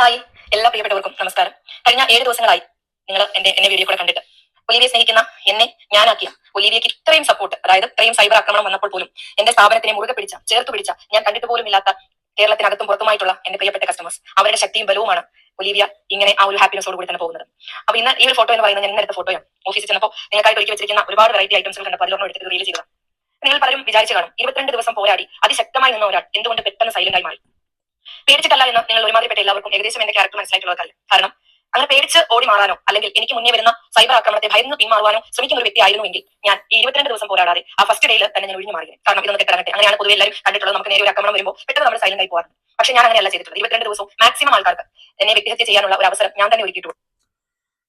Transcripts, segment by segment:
Hi. എല്ലാ പ്രിയപ്പെട്ടവർക്കും നമസ്കാരം. കഴിഞ്ഞ ഏഴ് ദിവസങ്ങളായി നിങ്ങൾ എന്റെ എന്നെ വീഡിയോ കൂടെ കണ്ടിട്ട്. ഒലിവിയെ സ്നേഹിക്കുന്ന എന്നെ ഞാനാക്കിയ ഒലീവിയക്ക് ഇത്രയും സപ്പോർട്ട് അതായത് ഇത്രയും സൈബർ ആക്രമണം വന്നപ്പോൾ പോലും എന്റെ സ്ഥാപനത്തിനെ മുറുകെ പിടിച്ച ചേർത്ത് പിടിച്ച ഞാൻ കണ്ടിട്ട് പോലും ഇല്ലാത്ത കേരളത്തിനകത്തും പുറത്തുമായിട്ടുള്ള എന്റെ പ്രിയപ്പെട്ട കസ്റ്റമേഴ്സ് അവരുടെ ശക്തിയും ബലവുമാണ് ഒലീവിയ ഇങ്ങനെ ആ ഒരു ഹാപ്പിനെസോട് കൂടി തന്നെ പോകുന്നത്. അപ്പൊ ഇന്ന് ഈ ഒരു ഫോട്ടോ എന്ന് പറയുന്നത് ഞാൻ ഇന്നത്തെ ഫോട്ടോയാണ് ഓഫീസിൽ ചെന്നപ്പോൾ നിങ്ങൾക്കായിട്ട് ഒരുക്കി വെച്ചിരിക്കുന്ന ഒരുപാട് വെറൈറ്റി ഐറ്റംസ് കണ്ടപ്പോൾ അതിലൊന്നും എടുത്തിട്ട് റീൽ ചെയ്യുക നിങ്ങൾ പലരും വിചാരിച്ചു കാണും ഇരുപത്തിരണ്ട് ദിവസം പോരാടി അതിശക്തമായി നിന്ന ഒരാൾ എന്തുകൊണ്ട് പെട്ടെന്ന് സൈലന്റ് ആയി മാറി? പേടിച്ചിട്ടല്ല എന്ന് നിങ്ങൾ ഒരുമാതിരിപ്പെട്ട എല്ലാവർക്കും ഏകദേശം എന്റെ ക്യാരക്ടർ മനസ്സിലായിട്ടുള്ളവർക്കറിയാം കാരണം അങ്ങനെ പേടിച്ച് ഓടി മാറാനോ അല്ലെങ്കിൽ എനിക്ക് മുന്നേ വരുന്ന സൈബർ ആക്രമണത്തെ ഭയന്ന് പിന്മാറുവാനോ ശ്രമിക്കുന്ന ഒരു വ്യക്തി ആയിരുന്നുവെങ്കിൽ ഞാൻ ഈ ഇരുപത്തിരണ്ട് ദിവസം പോരാടാതെ ആ ഫസ്റ്റ് ഡേയിൽ തന്നെ ഞാൻ ഒഴിഞ്ഞു മാറി കാരണം ഇതൊന്ന് കെട്ടിറങ്ങട്ടെ അങ്ങനെയാണ് പൊതുവെ എല്ലാവരും കണ്ടിട്ടുള്ളത്. നമുക്ക് നേരെ ഒരു ആക്രമണം വരുമ്പോൾ പെട്ടെന്ന് നമ്മൾ സൈലന്റ് ആയി പോകാറുണ്ട്. പക്ഷെ ഞാൻ അങ്ങനെയല്ല ചെയ്തിട്ടുള്ളത്. ഇരുപത്തിരണ്ട് ദിവസം മാക്സിമം ആൾക്കാർക്ക് എന്നെ വ്യക്തിഹത്യ ചെയ്യാനുള്ള ഒരു അവസരം ഞാൻ തന്നെ ഒരുക്കിയിട്ടുള്ളൂ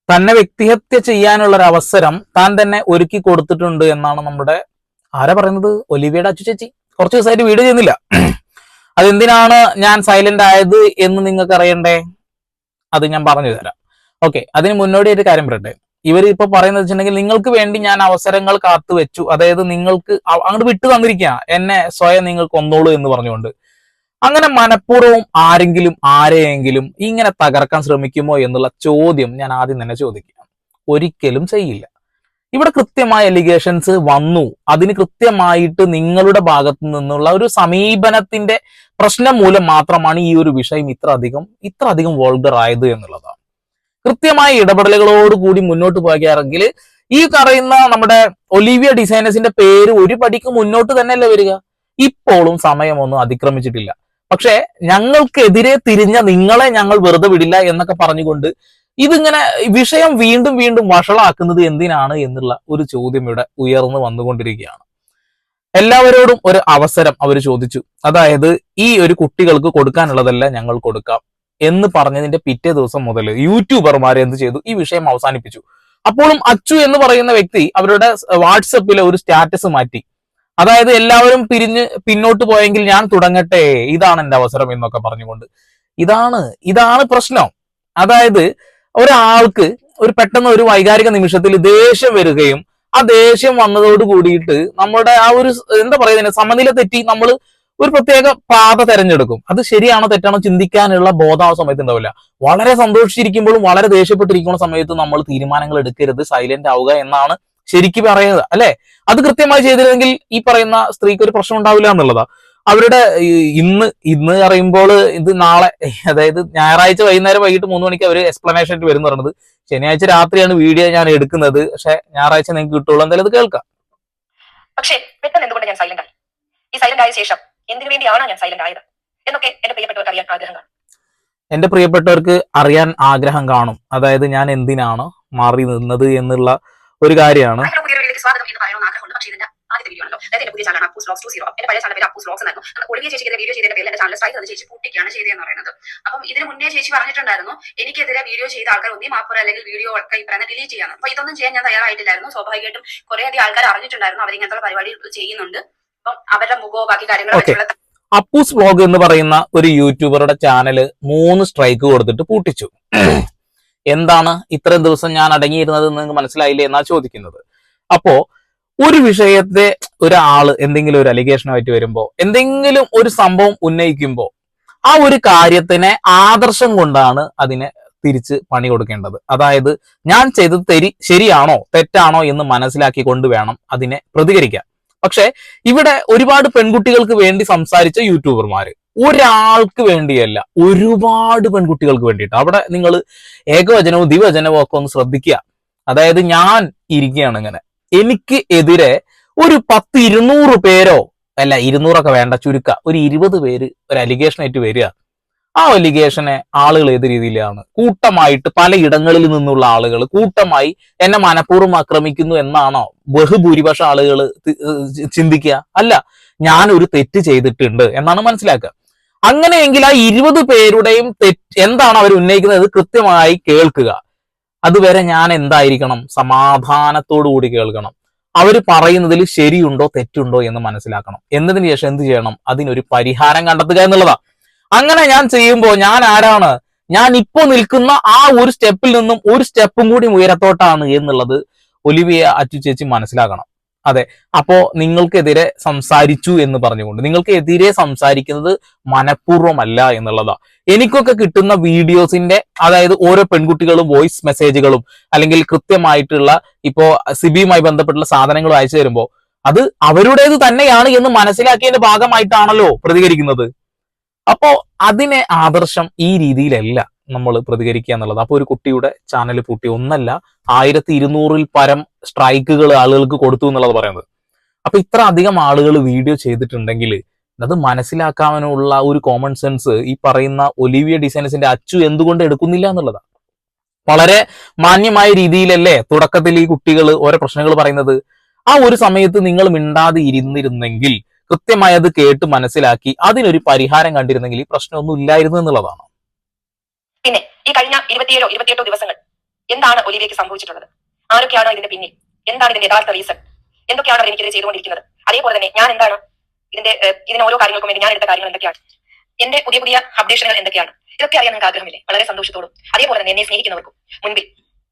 തന്നെ വ്യക്തിഹത്യ ചെയ്യാനുള്ള ഒരു അവസരം താൻ തന്നെ ഒരുക്കി കൊടുത്തിട്ടുണ്ട് എന്നാണ് നമ്മുടെ ആരാ പറയുന്നത്? ഒലിവിയുടെ അച്ചു ചേച്ചി. കുറച്ച് ദിവസമായിട്ട് വീട് ചെയ്യുന്നില്ല. അതെന്തിനാണ് ഞാൻ സൈലന്റ് ആയത് എന്ന് നിങ്ങൾക്ക് അറിയണ്ടേ അത് ഞാൻ പറഞ്ഞു തരാം. ഓക്കെ അതിന് മുന്നോടി ഒരു കാര്യം പറയട്ടെ. ഇവർ ഇപ്പൊ പറയുന്നത് വെച്ചിട്ടുണ്ടെങ്കിൽ നിങ്ങൾക്ക് വേണ്ടി ഞാൻ അവസരങ്ങൾ കാത്തു വെച്ചു. അതായത് നിങ്ങൾക്ക് അങ്ങോട്ട് വിട്ടു തന്നിരിക്കുക എന്നെ സ്വയം നിങ്ങൾക്ക് ഒന്നോളൂ എന്ന് പറഞ്ഞുകൊണ്ട്. അങ്ങനെ മനഃപൂർവം ആരെങ്കിലും ആരെയെങ്കിലും ഇങ്ങനെ തകർക്കാൻ ശ്രമിക്കുമോ എന്നുള്ള ചോദ്യം ഞാൻ ആദ്യം തന്നെ ചോദിക്കാം. ഒരിക്കലും ചെയ്യില്ല. ഇവിടെ കൃത്യമായ എലിഗേഷൻസ് വന്നു. അതിന് കൃത്യമായിട്ട് നിങ്ങളുടെ ഭാഗത്തു നിന്നുള്ള ഒരു സമീപനത്തിന്റെ പ്രശ്നം മൂലം മാത്രമാണ് ഈ ഒരു വിഷയം ഇത്ര അധികം ഇത്ര അധികം വോൾഗർ ആയത് എന്നുള്ളതാണ്. കൃത്യമായ ഇടപെടലുകളോട് കൂടി മുന്നോട്ട് പോകുകയാണെങ്കിൽ ഈ പറയുന്ന നമ്മുടെ ഒലിവിയ ഡിസൈനേഴ്സിന്റെ പേര് ഒരു പടിക്ക് മുന്നോട്ട് തന്നെയല്ലേ വരിക? ഇപ്പോഴും സമയമൊന്നും അതിക്രമിച്ചിട്ടില്ല. പക്ഷേ ഞങ്ങൾക്കെതിരെ തിരിഞ്ഞ നിങ്ങളെ ഞങ്ങൾ വെറുതെ വിടില്ല എന്നൊക്കെ പറഞ്ഞുകൊണ്ട് ഇതിങ്ങനെ വിഷയം വീണ്ടും വീണ്ടും വഷളാക്കുന്നത് എന്തിനാണ് എന്നുള്ള ഒരു ചോദ്യം ഇവിടെ ഉയർന്നു വന്നുകൊണ്ടിരിക്കുകയാണ്. എല്ലാവരോടും ഒരു അവസരം അവർ ചോദിച്ചു. അതായത് ഈ ഒരു കുട്ടികൾക്ക് കൊടുക്കാനുള്ളതല്ല ഞങ്ങൾ കൊടുക്കാം എന്ന് പറഞ്ഞതിന്റെ പിറ്റേ ദിവസം മുതൽ യൂട്യൂബർമാർ എന്ത് ചെയ്തു? ഈ വിഷയം അവസാനിപ്പിച്ചു. അപ്പോഴും അച്ചു എന്ന് പറയുന്ന വ്യക്തി അവരുടെ വാട്സപ്പിലെ ഒരു സ്റ്റാറ്റസ് മാറ്റി. അതായത് എല്ലാവരും പിരിഞ്ഞ് പിന്നോട്ട് പോയെങ്കിൽ ഞാൻ തുടങ്ങട്ടെ ഇതാണ് എന്റെ അവസരം എന്നൊക്കെ പറഞ്ഞുകൊണ്ട്. ഇതാണ് ഇതാണ് പ്രശ്നം. അതായത് ഒരാൾക്ക് ഒരു പെട്ടെന്ന് ഒരു വൈകാരിക നിമിഷത്തിൽ ദേഷ്യം വരികയും ആ ദേഷ്യം വന്നതോട് കൂടിയിട്ട് നമ്മുടെ ആ ഒരു എന്താ പറയുക സമനില തെറ്റി നമ്മൾ ഒരു പ്രത്യേക പാത തെരഞ്ഞെടുക്കും. അത് ശരിയാണോ തെറ്റാണോ ചിന്തിക്കാനുള്ള ബോധം ആ സമയത്ത് ഉണ്ടാവില്ല. വളരെ സന്തോഷിച്ചിരിക്കുമ്പോഴും വളരെ ദേഷ്യപ്പെട്ടിരിക്കുന്ന സമയത്ത് നമ്മൾ തീരുമാനങ്ങൾ എടുക്കരുത് സൈലന്റ് ആവുക എന്നാണ് ശരിക്കും പറയുന്നത് അല്ലെ? അത് കൃത്യമായി ചെയ്തിരുന്നെങ്കിൽ ഈ പറയുന്ന സ്ത്രീക്ക് ഒരു പ്രശ്നം ഉണ്ടാവില്ല എന്നുള്ളതാ. അവരുടെ ഇന്ന് ഇന്ന് പറയുമ്പോൾ ഇത് നാളെ അതായത് ഞായറാഴ്ച വൈകുന്നേരം വൈകിട്ട് മൂന്ന് മണിക്ക് അവർ എക്സ്പ്ലനേഷൻ ആയിട്ട് വരും പറഞ്ഞത് ശനിയാഴ്ച രാത്രിയാണ് വീഡിയോ ഞാൻ എടുക്കുന്നത്. പക്ഷെ ഞായറാഴ്ച നിങ്ങൾക്ക് കിട്ടുള്ളൂ. എന്തായാലും അത് കേൾക്കാം. പക്ഷേ പെട്ടെന്ന് എന്തുകൊണ്ട് ഞാൻ സൈലന്റ് ആയി? ഈ സൈലന്റ് ആയ ശേഷം എന്തിനു വേണ്ടിയാണ് ഞാൻ സൈലന്റ് ആയത്? എന്നൊക്കെ എന്റെ പ്രിയപ്പെട്ടവർക്ക് അറിയാൻ ആഗ്രഹം കാണും. എന്റെ പ്രിയപ്പെട്ടവർക്ക് അറിയാൻ ആഗ്രഹം കാണും. അതായത് ഞാൻ എന്തിനാണ് മാറി നിന്നത് എന്നുള്ള ഒരു കാര്യമാണ്. സ്വാഗതം എന്ന് പറയണമെന്ന് ആഗ്രഹമുണ്ട്. പക്ഷേ ഇതിന്റെ ആദ്യത്തെ വീഡിയോ ആണല്ലോ. അതായത് എന്റെ പുതിയ ചാനലാണ് അപ്പൂസ് വ്ലോഗ്സ് ടു സീറോ എന്റെ പഴയ ചാനൽ പേര് അപ്പൂസ് ലോക്സ് എന്നായിരുന്നു. നമ്മൾ ഒളിവിയ ചേച്ചിക്കെതിരെ വീഡിയോ ചെയ്തതിന്റെ പേരിൽ എന്റെ ചാനൽ സ്ട്രൈക്ക് അത് ചേച്ചി പൂട്ടിക്കാണ് ചെയ്തതെന്ന് പറയുന്നത്. അപ്പം ഇതിന് മുന്നേ ചേച്ചി പറഞ്ഞിട്ടുണ്ടായിരുന്നു എനിക്കെതിരെ വീഡിയോ ചെയ്ത ആൾക്കാർ ഒന്നീ മാപ്പുറ അല്ലെങ്കിൽ വീഡിയോ ഒക്കെ ഈ പറയുന്ന ഡിലീറ്റ് ചെയ്യാൻ അപ്പൊ ഇതൊന്നും ചെയ്യാൻ ഞാൻ തയ്യാറായിട്ടില്ലായിരുന്നു. സ്വാഭാവികമായിട്ടും കുറെ അധികം ആൾക്കാർ അറിഞ്ഞിട്ടുണ്ടായിരുന്നു അവരിങ്ങനത്തെ പരിപാടി ചെയ്യുന്നുണ്ട്. അപ്പം അവരുടെ മുഖവും ബാക്കി അപ്പൂസ് വ്ലോഗ് എന്ന് പറയുന്ന ഒരു യൂട്യൂബറുടെ ചാനൽ മൂന്ന് സ്ട്രൈക്ക് കൊടുത്തിട്ട് പൂട്ടിച്ചു. എന്താണ് ഇത്രയും ദിവസം ഞാൻ അടങ്ങിയിരുന്നത് എന്ന് നിങ്ങൾക്ക് മനസ്സിലായില്ലേ എന്നാ ചോദിക്കുന്നത്. അപ്പോ ഒരു വിഷയത്തെ ഒരാൾ എന്തെങ്കിലും ഒരു അലിഗേഷനുമായിട്ട് വരുമ്പോ എന്തെങ്കിലും ഒരു സംഭവം ഉന്നയിക്കുമ്പോ ആ ഒരു കാര്യത്തിനെ ആദർശം കൊണ്ടാണ് അതിനെ തിരിച്ച് പണി കൊടുക്കേണ്ടത്. അതായത് ഞാൻ ചെയ്തത് തെരി ശരിയാണോ തെറ്റാണോ എന്ന് മനസ്സിലാക്കി കൊണ്ട് വേണം അതിനെ പ്രതികരിക്കാൻ. പക്ഷെ ഇവിടെ ഒരുപാട് പെൺകുട്ടികൾക്ക് വേണ്ടി സംസാരിച്ച യൂട്യൂബർമാര് ഒരാൾക്ക് വേണ്ടിയല്ല ഒരുപാട് പെൺകുട്ടികൾക്ക് വേണ്ടിയിട്ട്. അവിടെ നിങ്ങൾ ഏകവചനവും ദ്വിവചനവും ഒക്കെ ഒന്ന് ശ്രദ്ധിക്കുക. അതായത് ഞാൻ ഇരിക്കുകയാണ് ഇങ്ങനെ. എനിക്ക് എതിരെ ഒരു പത്ത് ഇരുന്നൂറ് പേരോ അല്ല ഇരുന്നൂറൊക്കെ വേണ്ട ചുരുക്ക ഒരു ഇരുപത് പേര് ഒരു അലിഗേഷൻ ആയിട്ട് വരിക. ആ അലിഗേഷനെ ആളുകൾ ഏത് രീതിയിലാണ്? കൂട്ടമായിട്ട് പലയിടങ്ങളിൽ നിന്നുള്ള ആളുകൾ കൂട്ടമായി എന്നെ മനഃപൂർവം ആക്രമിക്കുന്നു എന്നാണോ ബഹുഭൂരിപക്ഷം ആളുകൾ ചിന്തിക്കുക? അല്ല ഞാൻ ഒരു തെറ്റ് ചെയ്തിട്ടുണ്ട് എന്നാണ് മനസ്സിലാക്കുക. അങ്ങനെയെങ്കിൽ ആ ഇരുപത് പേരുടെയും തെറ്റ് എന്താണ് അവർ ഉന്നയിക്കുന്നത്? കൃത്യമായി കേൾക്കുക. അതുവരെ ഞാൻ എന്തായിരിക്കണം സമാധാനത്തോടു കൂടി കേൾക്കണം. അവർ പറയുന്നതിൽ ശരിയുണ്ടോ തെറ്റുണ്ടോ എന്ന് മനസ്സിലാക്കണം. എന്നതിന് ശേഷം എന്ത് ചെയ്യണം? അതിനൊരു പരിഹാരം കണ്ടെത്തുക എന്നുള്ളതാ. അങ്ങനെ ഞാൻ ചെയ്യുമ്പോൾ ഞാൻ ആരാണ്? ഞാൻ ഇപ്പോൾ നിൽക്കുന്ന ആ ഒരു സ്റ്റെപ്പിൽ നിന്നും ഒരു സ്റ്റെപ്പും കൂടി ഉയരത്തോട്ടാണ് എന്നുള്ളത് ഒലിവിയ അച്ചു ചേച്ചി മനസ്സിലാക്കണം. അപ്പോ നിങ്ങൾക്കെതിരെ സംസാരിച്ചു എന്ന് പറഞ്ഞുകൊണ്ട് നിങ്ങൾക്കെതിരെ സംസാരിക്കുന്നത് മനഃപൂർവമല്ല എന്നുള്ളതാ. എനിക്കൊക്കെ കിട്ടുന്ന വീഡിയോസിന്റെ അതായത് ഓരോ പെൺകുട്ടികളും വോയിസ് മെസ്സേജുകളും അല്ലെങ്കിൽ കൃത്യമായിട്ടുള്ള ഇപ്പോ സിബിയുമായി ബന്ധപ്പെട്ടുള്ള സാധനങ്ങൾ അയച്ചു തരുമ്പോൾ അത് അവരുടേത് തന്നെയാണ് എന്ന് മനസ്സിലാക്കിയതിന്റെ ഭാഗമായിട്ടാണല്ലോ പ്രതികരിക്കുന്നത്. അപ്പോ അതിനെ ആദർശം ഈ രീതിയിലല്ല നമ്മൾ പ്രതികരിക്കുക എന്നുള്ളത്. അപ്പൊ ഒരു കുട്ടിയുടെ ചാനൽ പൂട്ടി ഒന്നല്ല ആയിരത്തി ഇരുന്നൂറിൽ പരം സ്ട്രൈക്കുകൾ ആളുകൾക്ക് കൊടുത്തു എന്നുള്ളത് പറയുന്നത്. അപ്പൊ ഇത്ര അധികം ആളുകൾ വീഡിയോ ചെയ്തിട്ടുണ്ടെങ്കിൽ അത് മനസ്സിലാക്കാനുള്ള ഒരു കോമൺ സെൻസ് ഈ പറയുന്ന ഒലിവിയ ഡിസൈനസിന്റെ അച്ചു എന്തുകൊണ്ട് എടുക്കുന്നില്ല എന്നുള്ളതാണ്. വളരെ മാന്യമായ രീതിയിലല്ലേ തുടക്കത്തിൽ ഈ കുട്ടികൾ ഓരോ പ്രശ്നങ്ങൾ പറയുന്നത്. ആ ഒരു സമയത്ത് നിങ്ങൾ മിണ്ടാതെ ഇരുന്നിരുന്നെങ്കിൽ കൃത്യമായി അത് കേട്ട് മനസ്സിലാക്കി അതിനൊരു പരിഹാരം കണ്ടിരുന്നെങ്കിൽ ഈ പ്രശ്നമൊന്നും ഇല്ലായിരുന്നു എന്നുള്ളതാണ്. പിന്നെ ഈ കഴിഞ്ഞ ഇരുപത്തിയേഴോ ഇരുപത്തിയെട്ടോ ദിവസങ്ങൾ എന്താണ് ഒലിവിയക്ക് സംഭവിച്ചിട്ടുള്ളത്? ആരൊക്കെയാണ് ഇതിന്റെ പിന്നിൽ? എന്താണ് ഇതിന്റെ യഥാർത്ഥ റീസൺ എന്തൊക്കെയാണ് അവർ എനിക്കിത് ചെയ്തുകൊണ്ടിരിക്കുന്നത്? അതേപോലെ തന്നെ ഞാൻ എന്താണ് ഇതിന്റെ ഇതിന് ഓരോ കാര്യങ്ങൾക്കും വേണ്ടി ഞാൻ എടുത്ത കാര്യങ്ങൾ എന്തൊക്കെയാണ്? എന്റെ പുതിയ പുതിയ അപ്ഡേഷനുകൾ എന്തൊക്കെയാണ്? ഇതൊക്കെ അറിയാൻ നിങ്ങൾക്ക് ആഗ്രഹമില്ലേ? വളരെ സന്തോഷത്തോടും. അതേപോലെ തന്നെ എന്നെ സ്നേഹിക്കുന്നവർക്കും മുൻപിൽ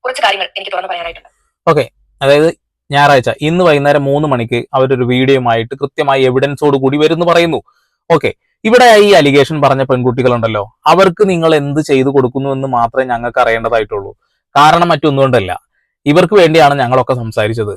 കുറച്ച് കാര്യങ്ങൾ എനിക്ക് തുറന്നു പറയാനായിട്ടുണ്ട്. ഓക്കെ അതായത് ഞായറാഴ്ച ഇന്ന് വൈകുന്നേരം മൂന്ന് മണിക്ക് അവരൊരു വീഡിയോയുമായിട്ട് കൃത്യമായി എവിഡൻസോട് കൂടി വരുന്നു പറയുന്നു. ഓക്കെ ഇവിടെ ഈ അലിഗേഷൻ പറഞ്ഞ പെൺകുട്ടികളുണ്ടല്ലോ. അവർക്ക് നിങ്ങൾ എന്ത് ചെയ്തു കൊടുക്കുന്നു എന്ന് മാത്രമേ ഞങ്ങൾക്ക് അറിയേണ്ടതായിട്ടുള്ളൂ. കാരണം മറ്റൊന്നുകൊണ്ടല്ല ഇവർക്ക് വേണ്ടിയാണ് ഞങ്ങളൊക്കെ സംസാരിച്ചത്.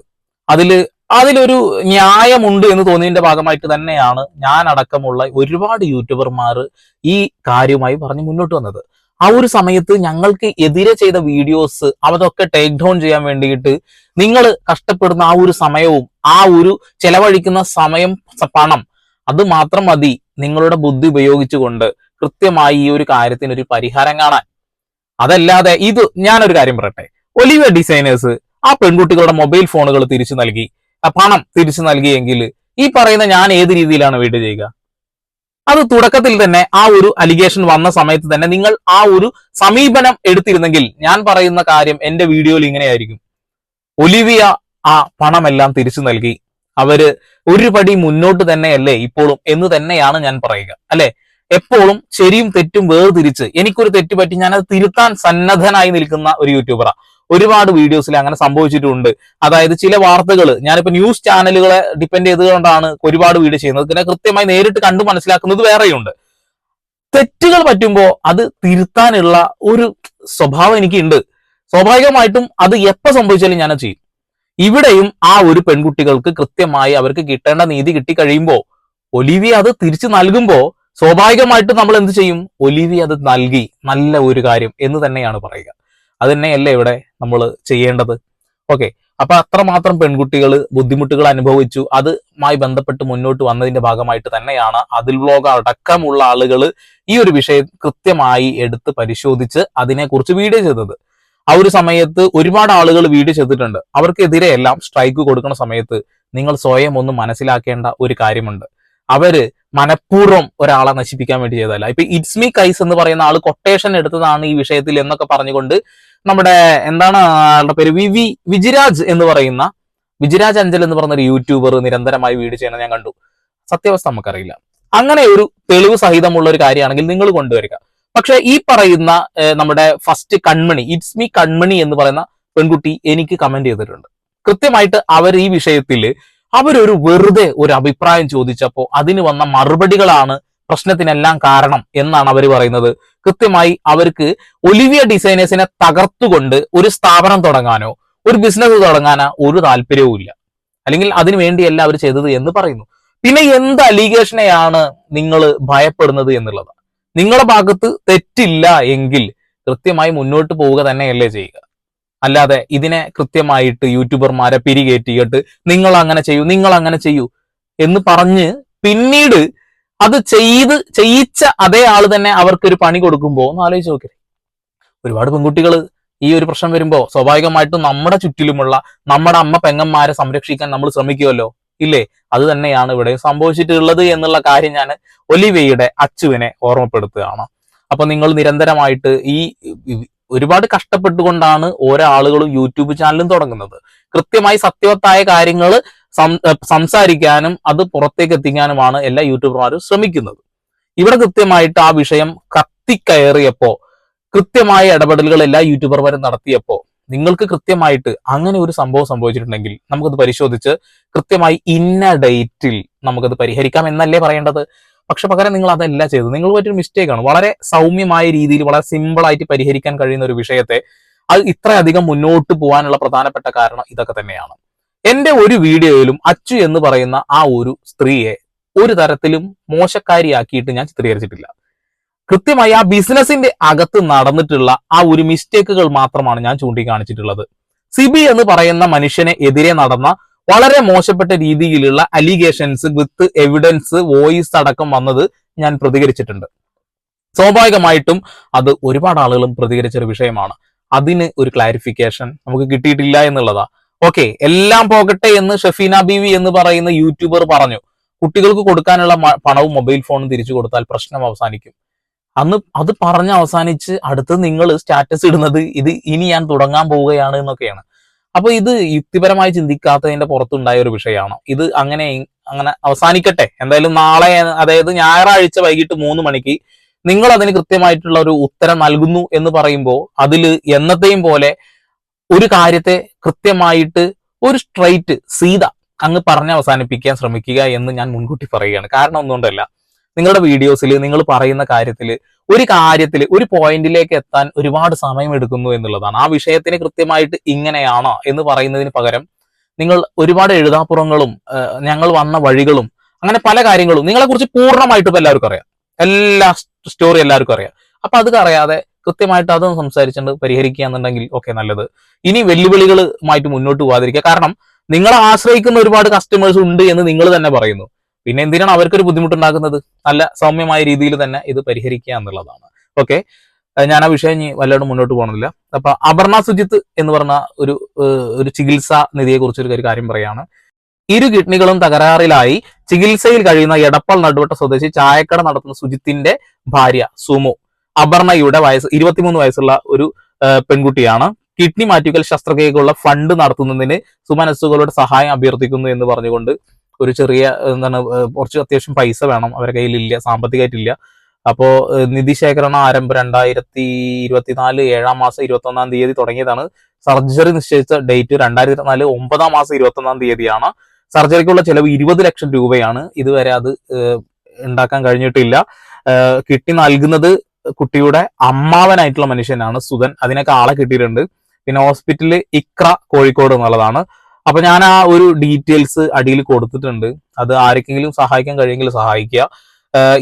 അതിൽ അതിലൊരു ന്യായമുണ്ട് എന്ന് തോന്നിയതിന്റെ ഭാഗമായിട്ട് തന്നെയാണ് ഞാൻ അടക്കമുള്ള ഒരുപാട് യൂട്യൂബർമാർ ഈ കാര്യമായി പറഞ്ഞ് മുന്നോട്ട് വന്നത്. ആ ഒരു സമയത്ത് ഞങ്ങൾക്ക് എതിരെ ചെയ്ത വീഡിയോസ് അതൊക്കെ ടേക്ക് ഡൗൺ ചെയ്യാൻ വേണ്ടിയിട്ട് നിങ്ങൾ കഷ്ടപ്പെടുന്ന ആ ഒരു സമയവും ആ ഒരു ചെലവഴിക്കുന്ന സമയം പണം അത് മാത്രം മതി നിങ്ങളുടെ ബുദ്ധി ഉപയോഗിച്ചുകൊണ്ട് കൃത്യമായി ഈ ഒരു കാര്യത്തിന് ഒരു പരിഹാരം കാണാൻ. അതല്ലാതെ ഇത് ഞാനൊരു കാര്യം പറയട്ടെ. ഒലിവ ഡിസൈനേഴ്സ് ആ പെൺകുട്ടികളുടെ മൊബൈൽ ഫോണുകൾ തിരിച്ചു നൽകി. പണം തിരിച്ചു നൽകിയെങ്കിൽ ഈ പറയുന്ന ഞാൻ ഏത് രീതിയിലാണ് വീട് ചെയ്യുക? അത് തുടക്കത്തിൽ തന്നെ ആ ഒരു അലിഗേഷൻ വന്ന സമയത്ത് തന്നെ നിങ്ങൾ ആ ഒരു സമീപനം എടുത്തിരുന്നെങ്കിൽ ഞാൻ പറയുന്ന കാര്യം എന്റെ വീഡിയോയിൽ ഇങ്ങനെയായിരിക്കും. ഒലിവിയ ആ പണമെല്ലാം തിരിച്ചു നൽകി. അവർ ഒരു പടി മുന്നോട്ട് തന്നെയല്ലേ ഇപ്പോഴും എന്ന് തന്നെയാണ് ഞാൻ പറയുക. അല്ലെ? എപ്പോഴും ശരിയും തെറ്റും വേർതിരിച്ച് എനിക്കൊരു തെറ്റ് പറ്റി ഞാൻ അത് തിരുത്താൻ സന്നദ്ധനായി നിൽക്കുന്ന ഒരു യൂട്യൂബറാ. ഒരുപാട് വീഡിയോസിൽ അങ്ങനെ സംഭവിച്ചിട്ടുണ്ട്. അതായത് ചില വാർത്തകൾ ഞാനിപ്പോ ന്യൂസ് ചാനലുകളെ ഡിപ്പെൻഡ് ചെയ്തുകൊണ്ടാണ് ഒരുപാട് വീഡിയോ ചെയ്യുന്നത്. പിന്നെ കൃത്യമായി നേരിട്ട് കണ്ടു മനസ്സിലാക്കുന്നത് വേറെയുണ്ട്. തെറ്റുകൾ പറ്റുമ്പോൾ അത് തിരുത്താനുള്ള ഒരു സ്വഭാവം എനിക്കുണ്ട്. സ്വാഭാവികമായിട്ടും അത് എപ്പോൾ സംഭവിച്ചാലും ഞാൻ ചെയ്യും. ഇവിടെയും ആ ഒരു പെൺകുട്ടികൾക്ക് കൃത്യമായി അവർക്ക് കിട്ടേണ്ട നീതി കിട്ടി കഴിയുമ്പോൾ ഒലിവിയ അത് തിരിച്ചു നൽകുമ്പോൾ സ്വാഭാവികമായിട്ടും നമ്മൾ എന്ത് ചെയ്യും? ഒലിവിയ അത് നൽകി. നല്ല ഒരു കാര്യം എന്ന് തന്നെയാണ് പറയുക. അത് തന്നെയല്ലേ ഇവിടെ നമ്മൾ ചെയ്യേണ്ടത്? ഓക്കെ അപ്പൊ അത്രമാത്രം പെൺകുട്ടികൾ ബുദ്ധിമുട്ടുകൾ അനുഭവിച്ചു. അതുമായി ബന്ധപ്പെട്ട് മുന്നോട്ട് വന്നതിന്റെ ഭാഗമായിട്ട് തന്നെയാണ് അതിൽ വ്ലോഗ് അടക്കമുള്ള ആളുകൾ ഈ ഒരു വിഷയം കൃത്യമായി എടുത്ത് പരിശോധിച്ച് അതിനെക്കുറിച്ച് വീഡിയോ ചെയ്തത്. ആ ഒരു സമയത്ത് ഒരുപാട് ആളുകൾ വീഡിയോ ചെയ്തിട്ടുണ്ട്. അവർക്കെതിരെ എല്ലാം സ്ട്രൈക്ക് കൊടുക്കുന്ന സമയത്ത് നിങ്ങൾ സ്വയം ഒന്ന് മനസ്സിലാക്കേണ്ട ഒരു കാര്യമുണ്ട്. അവർ മനഃപൂർവം ഒരാളെ നശിപ്പിക്കാൻ വേണ്ടി ചെയ്തതല്ല. ഇപ്പൊ ഇറ്റ്സ് മീ കൈസ് എന്ന് പറയുന്ന ആൾ കൊട്ടേഷൻ എടുത്തതാണ് ഈ വിഷയത്തിൽ എന്നൊക്കെ പറഞ്ഞുകൊണ്ട് നമ്മുടെ എന്താണ് ആളുടെ പേര്? വി വി വിജിരാജ് എന്ന് പറയുന്ന വിജിരാജ് അഞ്ചൽ എന്ന് പറയുന്ന ഒരു യൂട്യൂബർ നിരന്തരമായി വീട് ചെയ്യണം ഞാൻ കണ്ടു. സത്യാവസ്ഥ നമുക്കറിയില്ല. അങ്ങനെ ഒരു തെളിവ് സഹിതമുള്ള ഒരു കാര്യമാണെങ്കിൽ നിങ്ങൾ കൊണ്ടുവരിക. പക്ഷെ ഈ പറയുന്ന നമ്മുടെ first Kanmani it's me Kanmani എന്ന് പറയുന്ന പെൺകുട്ടി എനിക്ക് കമന്റ് ചെയ്തിട്ടുണ്ട്. കൃത്യമായിട്ട് അവർ ഈ വിഷയത്തിൽ അവരൊരു വെറുതെ ഒരു അഭിപ്രായം ചോദിച്ചപ്പോൾ അതിന് വന്ന മറുപടികളാണ് പ്രശ്നത്തിനെല്ലാം കാരണം എന്നാണ് അവർ പറയുന്നത്. കൃത്യമായി അവർക്ക് ഒലിവിയ ഡിസൈനേഴ്സിനെ തകർത്തുകൊണ്ട് ഒരു സ്ഥാപനം തുടങ്ങാനോ ഒരു ബിസിനസ് തുടങ്ങാനോ ഒരു താല്പര്യവും ഇല്ല. അല്ലെങ്കിൽ അതിനു വേണ്ടിയല്ല അവർ ചെയ്തത് എന്ന് പറയുന്നു. പിന്നെ എന്ത് അലിഗേഷനെയാണ് നിങ്ങൾ ഭയപ്പെടുന്നത് എന്നുള്ളത്? നിങ്ങളുടെ ഭാഗത്ത് തെറ്റില്ല എങ്കിൽ കൃത്യമായി മുന്നോട്ട് പോവുക തന്നെയല്ലേ ചെയ്യുക. അല്ലാതെ ഇതിനെ കൃത്യമായിട്ട് യൂട്യൂബർമാരെ പിരികേറ്റിയിട്ട് നിങ്ങൾ അങ്ങനെ ചെയ്യൂ നിങ്ങൾ അങ്ങനെ ചെയ്യൂ എന്ന് പറഞ്ഞ് പിന്നീട് അത് ചെയ്ത് ചെയ്യിച്ച അതേ ആൾ തന്നെ അവർക്ക് ഒരു പണി കൊടുക്കുമ്പോ ഒന്ന് ആലോചിച്ച് നോക്കേ ഒരുപാട് പെൺകുട്ടികൾ ഈ ഒരു പ്രശ്നം വരുമ്പോ സ്വാഭാവികമായിട്ടും നമ്മുടെ ചുറ്റിലുമുള്ള നമ്മുടെ അമ്മ പെങ്ങന്മാരെ സംരക്ഷിക്കാൻ നമ്മൾ ശ്രമിക്കുമല്ലോ ഇല്ലേ? അത് തന്നെയാണ് ഇവിടെ സംഭവിച്ചിട്ടുള്ളത് എന്നുള്ള കാര്യം ഞാൻ ഒലിവയുടെ അച്ചുവിനെ ഓർമ്മപ്പെടുത്തുകയാണ്. അപ്പൊ നിങ്ങൾ നിരന്തരമായിട്ട് ഈ ഒരുപാട് കഷ്ടപ്പെട്ടുകൊണ്ടാണ് ഓരോ ആളുകളും യൂട്യൂബ് ചാനലും തുടങ്ങുന്നത്. കൃത്യമായി സത്യവത്തായ കാര്യങ്ങൾ സംസാരിക്കാനും അത് പുറത്തേക്ക് എത്തിക്കാനുമാണ് എല്ലാ യൂട്യൂബർമാരും ശ്രമിക്കുന്നത്. ഇവിടെ കൃത്യമായിട്ട് ആ വിഷയം കത്തിക്കയറിയപ്പോ കൃത്യമായ ഇടപെടലുകൾ എല്ലാ യൂട്യൂബർമാരും നടത്തിയപ്പോ നിങ്ങൾക്ക് കൃത്യമായിട്ട് അങ്ങനെ ഒരു സംഭവം സംഭവിച്ചിട്ടുണ്ടെങ്കിൽ നമുക്കത് പരിശോധിച്ച് കൃത്യമായി ഇന്ന ഡേറ്റിൽ നമുക്കത് പരിഹരിക്കാം എന്നല്ലേ പറയേണ്ടത്? പക്ഷെ പകരം നിങ്ങൾ അതല്ല ചെയ്തത്. നിങ്ങൾ പറ്റിയൊരു മിസ്റ്റേക്കാണ് വളരെ സൗമ്യമായ രീതിയിൽ വളരെ സിമ്പിൾ ആയിട്ട് പരിഹരിക്കാൻ കഴിയുന്ന ഒരു വിഷയത്തെ അത് ഇത്രയധികം മുന്നോട്ട് പോകാനുള്ള പ്രധാനപ്പെട്ട കാരണം ഇതൊക്കെ തന്നെയാണ്. എന്റെ ഒരു വീഡിയോയിലും അച്ചു എന്ന് പറയുന്ന ആ ഒരു സ്ത്രീയെ ഒരു തരത്തിലും മോശക്കാരിയാക്കിയിട്ട് ഞാൻ ചിത്രീകരിച്ചിട്ടില്ല. കൃത്യമായി ആ ബിസിനസിന്റെ അകത്ത് നടന്നിട്ടുള്ള ആ ഒരു മിസ്റ്റേക്കുകൾ മാത്രമാണ് ഞാൻ ചൂണ്ടിക്കാണിച്ചിട്ടുള്ളത്. സിബി എന്ന് പറയുന്ന മനുഷ്യനെ എതിരെ നടന്ന വളരെ മോശപ്പെട്ട രീതിയിലുള്ള അലിഗേഷൻസ് വിത്ത് എവിഡൻസ് വോയിസ് അടക്കം വന്നത് ഞാൻ പ്രതികരിച്ചിട്ടുണ്ട്. സ്വാഭാവികമായിട്ടും അത് ഒരുപാട് ആളുകളും പ്രതികരിച്ച ഒരു വിഷയമാണ്. അതിന് ഒരു ക്ലാരിഫിക്കേഷൻ നമുക്ക് കിട്ടിയിട്ടില്ല എന്നുള്ളതാ. ഓക്കെ എല്ലാം പോകട്ടെ എന്ന് ഷഫീന ബീവി എന്ന് പറയുന്ന യൂട്യൂബർ പറഞ്ഞു. കുട്ടികൾക്ക് കൊടുക്കാനുള്ള പണവും മൊബൈൽ ഫോണും തിരിച്ചു കൊടുത്താൽ പ്രശ്നം അവസാനിക്കും. അന്ന് അത് പറഞ്ഞ് അവസാനിച്ച് അടുത്ത് നിങ്ങൾ സ്റ്റാറ്റസ് ഇടുന്നത് ഇത് ഇനി ഞാൻ തുടങ്ങാൻ പോവുകയാണ് എന്നൊക്കെയാണ്. അപ്പൊ ഇത് യുക്തിപരമായി ചിന്തിക്കാത്തതിന്റെ പുറത്തുണ്ടായ ഒരു വിഷയമാണ്. ഇത് അങ്ങനെ അങ്ങനെ അവസാനിക്കട്ടെ. എന്തായാലും നാളെ അതായത് ഞായറാഴ്ച വൈകിട്ട് മൂന്ന് മണിക്ക് നിങ്ങൾ അതിന് കൃത്യമായിട്ടുള്ള ഒരു ഉത്തരം നൽകുന്നു എന്ന് പറയുമ്പോൾ അതിൽ എന്നത്തെയും പോലെ ഒരു കാര്യത്തെ കൃത്യമായിട്ട് ഒരു സ്ട്രൈറ്റ് സീത അങ്ങ് പറഞ്ഞ് അവസാനിപ്പിക്കാൻ ശ്രമിക്കുക എന്ന് ഞാൻ മുൻകൂട്ടി പറയുകയാണ്. കാരണം ഒന്നുകൊണ്ടല്ല നിങ്ങളുടെ വീഡിയോസിൽ നിങ്ങൾ പറയുന്ന കാര്യത്തിൽ ഒരു കാര്യത്തിൽ ഒരു പോയിന്റിലേക്ക് എത്താൻ ഒരുപാട് സമയം എടുക്കുന്നു എന്നുള്ളതാണ്. ആ വിഷയത്തിന് കൃത്യമായിട്ട് ഇങ്ങനെയാണോ എന്ന് പറയുന്നതിന് പകരം നിങ്ങൾ ഒരുപാട് എഴുതാപ്പുറങ്ങളും ഞങ്ങൾ വന്ന വഴികളും അങ്ങനെ പല കാര്യങ്ങളും നിങ്ങളെക്കുറിച്ച് പൂർണമായിട്ടും എല്ലാവർക്കും അറിയാം. എല്ലാ സ്റ്റോറി എല്ലാവർക്കും അറിയാം. അപ്പൊ അത് അറിയാതെ കൃത്യമായിട്ട് അതൊന്ന് സംസാരിച്ചുകൊണ്ട് പരിഹരിക്കുക എന്നുണ്ടെങ്കിൽ ഓക്കെ നല്ലത്. ഇനി വെല്ലുവിളികളുമായിട്ട് മുന്നോട്ട് പോകാതിരിക്കുക കാരണം നിങ്ങളെ ആശ്രയിക്കുന്ന ഒരുപാട് കസ്റ്റമേഴ്സ് ഉണ്ട് എന്ന് നിങ്ങൾ തന്നെ പറയുന്നു. പിന്നെ എന്തിനാണ് അവർക്കൊരു ബുദ്ധിമുട്ടുണ്ടാക്കുന്നത്? നല്ല സൗമ്യമായ രീതിയിൽ തന്നെ ഇത് പരിഹരിക്കുക എന്നുള്ളതാണ്. ഓക്കെ ഞാൻ ആ വിഷയം ഇനി വല്ലതും മുന്നോട്ട് പോകണമില്ല അപ്പൊ അപർണ സുജിത്ത് എന്ന് പറഞ്ഞ ഒരു ഒരു ചികിത്സാ നിധിയെ കുറിച്ച് ഒരു കാര്യം പറയാണ്. ഇരു കിഡ്നികളും തകരാറിലായി ചികിത്സയിൽ കഴിയുന്ന എടപ്പാൾ നടുവട്ട സ്വദേശി ചായക്കട നടത്തുന്ന സുജിത്തിന്റെ ഭാര്യ സുമു. അപർണയുടെ വയസ്സ് ഇരുപത്തിമൂന്ന് വയസ്സുള്ള ഒരു പെൺകുട്ടിയാണ്. കിഡ്നി മാറ്റിക്കൽ ശസ്ത്രക്രിയക്കുള്ള ഫണ്ട് നടത്തുന്നതിന് സുമനസ്സുകളുടെ സഹായം അഭ്യർത്ഥിക്കുന്നു എന്ന് പറഞ്ഞുകൊണ്ട് ഒരു ചെറിയ എന്താണ് കുറച്ച് അത്യാവശ്യം പൈസ വേണം. അവരുടെ കയ്യിലില്ല സാമ്പത്തികമായിട്ടില്ല. അപ്പോ ഏഹ്, നിധി ശേഖരണ ആരംഭം രണ്ടായിരത്തി ഇരുപത്തിനാല് ഏഴാം മാസം ഇരുപത്തി ഒന്നാം തീയതി തുടങ്ങിയതാണ്. സർജറി നിശ്ചയിച്ച ഡേറ്റ് രണ്ടായിരത്തി ഇരുപത്തിനാല് ഒമ്പതാം മാസം ഇരുപത്തി ഒന്നാം തീയതിയാണ്. സർജറിക്കുള്ള ചെലവ് ഇരുപത് ലക്ഷം രൂപയാണ്. ഇതുവരെ അത് ഉണ്ടാക്കാൻ കഴിഞ്ഞിട്ടില്ല. കിട്ടി നൽകുന്നത് കുട്ടിയുടെ അമ്മാവനായിട്ടുള്ള മനുഷ്യനാണ് സുധൻ. അതിനൊക്കെ ആളെ കിട്ടിയിട്ടുണ്ട്. പിന്നെ ഹോസ്പിറ്റലിൽ ഇക്ര കോഴിക്കോട് എന്നുള്ളതാണ്. അപ്പൊ ഞാൻ ആ ഒരു ഡീറ്റെയിൽസ് അടിയിൽ കൊടുത്തിട്ടുണ്ട്. അത് ആർക്കെങ്കിലും സഹായിക്കാൻ കഴിയുമെങ്കിൽ സഹായിക്കുക.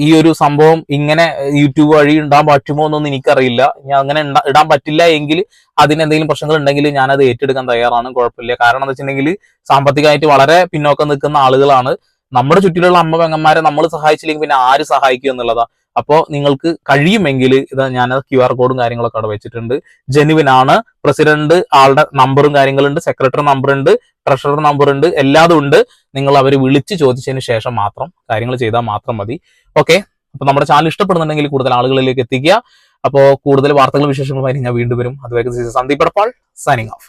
ഈ ഒരു സംഭവം ഇങ്ങനെ യൂട്യൂബ് വഴി ഇടാൻ പറ്റുമോ എന്നൊന്നും എനിക്കറിയില്ല. ഞാൻ അങ്ങനെ ഇടാൻ പറ്റില്ല എങ്കിൽ അതിന് എന്തെങ്കിലും പ്രശ്നങ്ങൾ ഉണ്ടെങ്കിൽ ഞാൻ അത് ഏറ്റെടുക്കാൻ തയ്യാറാണ്. കുഴപ്പമില്ല. കാരണം എന്താ വെച്ചിട്ടുണ്ടെങ്കിൽ സാമ്പത്തികമായിട്ട് വളരെ പിന്നോക്കം നിൽക്കുന്ന ആളുകളാണ്. നമ്മുടെ ചുറ്റിലുള്ള അമ്മ പെങ്ങന്മാരെ നമ്മൾ സഹായിച്ചില്ലെങ്കിൽ പിന്നെ ആര് സഹായിക്കും എന്നുള്ളതാ. അപ്പോ നിങ്ങൾക്ക് കഴിയുമെങ്കിൽ ഇത് ഞാൻ ക്യു ആർ കോഡും കാര്യങ്ങളൊക്കെ അവിടെ വെച്ചിട്ടുണ്ട്. ജെനുവിൻ ആണ്. പ്രസിഡന്റ് ആളുടെ നമ്പറും കാര്യങ്ങളുണ്ട്. സെക്രട്ടറി നമ്പർ ഉണ്ട്. ട്രഷറർ നമ്പർ ഉണ്ട്. എല്ലാതും ഉണ്ട്. നിങ്ങൾ അവർ വിളിച്ച് ചോദിച്ചതിന് ശേഷം മാത്രം കാര്യങ്ങൾ ചെയ്താൽ മാത്രം മതി. ഓക്കെ അപ്പൊ നമ്മുടെ ചാനൽ ഇഷ്ടപ്പെടുന്നുണ്ടെങ്കിൽ കൂടുതൽ ആളുകളിലേക്ക് എത്തിക്കുക. അപ്പോൾ കൂടുതൽ വാർത്തകളും വിശേഷങ്ങളുമായി ഞാൻ വീണ്ടും വരും. അതുവരെ സന്ദീപ് എടപ്പാൾ സൈനിങ് ഓഫ്